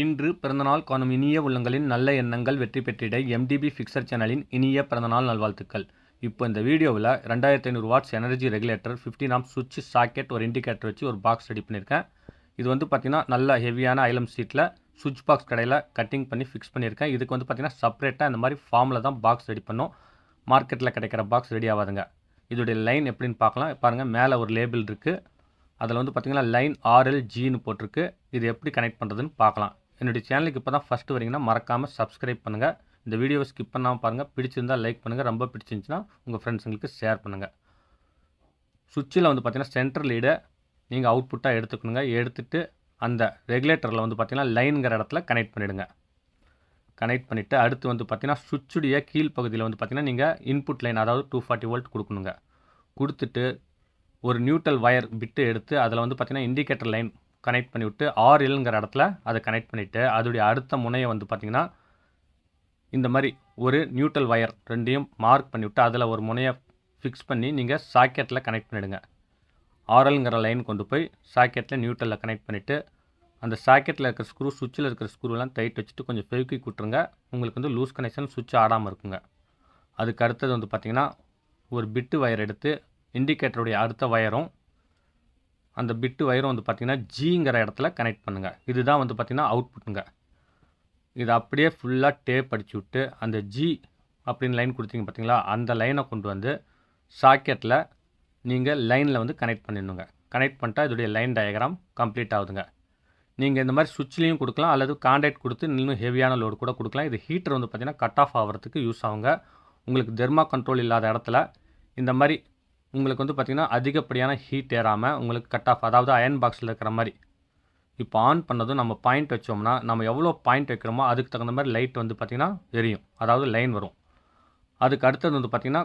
இன்று பிறந்தநாள் காணும் இனிய உள்ளங்களின் நல்ல எண்ணங்கள் வெற்றி பெற்றிட எம்டிபி ஃபிக்சர் சேனலின் இனிய பிறந்தநாள் நல்வாழ்த்துக்கள். இப்போ இந்த வீடியோவில் ரெண்டாயிரத்தி ஐநூறு வாட்ஸ் எனர்ஜி ரெகுலேட்டர் ஃபிஃப்டின் ஆம் சுவிட்ச் சாக்கெட் ஒரு இண்டிகேட்டர் வச்சு ஒரு பாக்ஸ் ரெடி பண்ணியிருக்கேன் இது வந்து பார்த்திங்கன்னா நல்ல ஹெவியான ஐலம் சீட்டில் சுவிட்ச் பாக்ஸ் கடையில் கட்டிங் பண்ணி ஃபிக்ஸ் பண்ணியிருக்கேன் இதுக்கு வந்து பார்த்திங்கன்னா செப்பரேட்டாக இந்த மாதிரி ஃபார்மில் தான் பாக்ஸ் ரெடி பண்ணோம். மார்க்கெட்டில் கிடைக்கிற பாக்ஸ் ரெடி ஆகாதுங்க. இதோடைய லைன் எப்படின்னு பார்க்கலாம். பாருங்கள் மேலே ஒரு லேபிள் இருக்குது அதில் வந்து பார்த்திங்கன்னா லைன் ஆர்எல்ஜின்னு போட்டிருக்கு. இது எப்படி கனெக்ட் பண்ணுறதுன்னு பார்க்கலாம். என்னுடைய சேனலுக்கு இப்போ தான் ஃபஸ்ட்டு வரீங்கன்னா மறக்காமல் சப்ஸ்கிரைப் பண்ணுங்கள் இந்த வீடியோவை ஸ்கிப் பண்ணாமல் பாருங்கள் பிடிச்சிருந்தால் லைக் பண்ணுங்கள் ரொம்ப பிடிச்சிருந்துச்சின்னா உங்கள் ஃப்ரெண்ட்ஸுங்களுக்கு ஷேர் பண்ணுங்கள் சுவிட்சில் வந்து பார்த்திங்கன்னா சென்ட்ரல் லீடை நீங்கள் அவுட்புட்டாக எடுத்துக்கணுங்க. எடுத்துகிட்டு அந்த ரெகுலேட்டரில் வந்து பார்த்திங்கன்னா லைனுங்கிற இடத்துல கனெக்ட் பண்ணிவிடுங்க கனெக்ட் பண்ணிவிட்டு அடுத்து வந்து பார்த்திங்கன்னா சுவிட்சுடைய கீழ் பகுதியில் வந்து பார்த்திங்கன்னா நீங்கள் இன்புட் லைன் அதாவது டூ ஃபார்ட்டி வோல்ட் கொடுக்கணுங்க. கொடுத்துட்டு ஒரு நியூட்ரல் வயர் பிட்டு எடுத்து அதில் வந்து பார்த்திங்கன்னா இண்டிகேட்டர் லைன் கனெக்ட் பண்ணிவிட்டு ஆர்எல்ங்கிற இடத்துல அதை கனெக்ட் பண்ணிவிட்டு அதோடைய அடுத்த முனையை வந்து பார்த்திங்கன்னா இந்த மாதிரி ஒரு நியூட்ரல் ஒயர் ரெண்டையும் மார்க் பண்ணிவிட்டு அதில் ஒரு முனையை ஃபிக்ஸ் பண்ணி நீங்கள் சாக்கெட்டில் கனெக்ட் பண்ணிவிடுங்க ஆர்எல்ங்கிற லைன் கொண்டு போய் சாக்கெட்டில் நியூட்ரலில் கனெக்ட் பண்ணிவிட்டு அந்த சாக்கெட்டில் இருக்கிற ஸ்க்ரூ சுவிட்சில் இருக்கிற ஸ்க்ரூலாம் டைட் வச்சுட்டு கொஞ்சம் பெருக்கி கூட்டுருங்க உங்களுக்கு வந்து லூஸ் கனெக்ஷன் சுவிட்ச் ஆடாமல் இருக்குங்க. அதுக்கு அடுத்தது வந்து பார்த்திங்கன்னா ஒரு பிட்டு ஒயர் எடுத்து இண்டிகேட்டருடைய அடுத்த ஒயரும் அந்த பிட்டு வயரும் வந்து பார்த்திங்கன்னா ஜிங்கிற இடத்துல கனெக்ட் பண்ணுங்கள் இதுதான் வந்து பார்த்திங்கன்னா அவுட்புட்டுங்க இது அப்படியே ஃபுல்லாக டேப் அடிச்சு விட்டு அந்த ஜி அப்படின்னு லைன் கொடுத்தீங்க பார்த்தீங்களா? அந்த லைனை கொண்டு வந்து சாக்கெட்டில் நீங்கள் லைனில் வந்து கனெக்ட் பண்ணிடணுங்க. கனெக்ட் பண்ணிட்டா இதோடைய லைன் டயக்ராம் கம்ப்ளீட் ஆகுதுங்க. நீங்கள் இந்த மாதிரி சுவிட்ச்லேயும் கொடுக்கலாம் அல்லது காண்டாக்ட் கொடுத்து இன்னும் ஹெவியான லோடு கூட கொடுக்கலாம். இது ஹீட்டர் வந்து பார்த்திங்கன்னா கட் ஆஃப் ஆகிறதுக்கு யூஸ் ஆகுங்க. உங்களுக்கு தெர்மா கண்ட்ரோல் இல்லாத இடத்துல இந்த மாதிரி உங்களுக்கு வந்து பார்த்திங்கன்னா அதிகப்படியான ஹீட் ஏறாமல் உங்களுக்கு கட் ஆஃப் அதாவது அயன் பாக்ஸில் இருக்கிற மாதிரி. இப்போ ஆன் பண்ணதும் நம்ம பாயிண்ட் வச்சோம்னா நம்ம எவ்வளோ பாயிண்ட் வைக்கிறோமோ அதுக்கு தகுந்த மாதிரி லைட் வந்து பார்த்திங்கன்னா எரியும். அதாவது லைன் வரும். அதுக்கு அடுத்தது வந்து பார்த்திங்கன்னா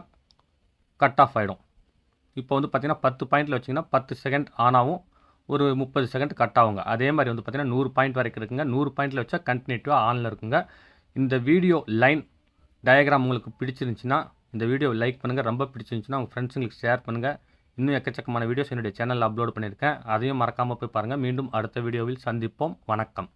கட் ஆஃப் ஆகிடும் இப்போ வந்து பார்த்திங்கன்னா பத்து பாயிண்டில் வச்சிங்கன்னா பத்து செகண்ட் ஆன் ஆகும் ஒரு முப்பது செகண்ட் கட் ஆகுங்க. அதே மாதிரி வந்து பார்த்திங்கன்னா நூறு பாயிண்ட் வரைக்கும் இருக்குங்க. நூறு பாயிண்டில் வச்சா கண்டினியூட்டிவாக ஆனில் இருக்குங்க. இந்த வீடியோ லைன் டயக்ராம் உங்களுக்கு பிடிச்சிருந்துச்சின்னா இந்த வீடியோ லைக் பண்ணுங்கள் ரொம்ப பிடிச்சிருந்துச்சுன்னா உங்கள் ஃப்ரெண்ட்ஸுங்களுக்கு ஷேர் பண்ணுங்கள் இன்னும் எக்கச்சக்கமான வீடியோஸ் என்னுடைய சேனலில் அப்லோட் பண்ணியிருக்கேன். அதையும் மறக்காமல் போய் பாருங்கள் மீண்டும் அடுத்த வீடியோவில் சந்திப்போம். வணக்கம்.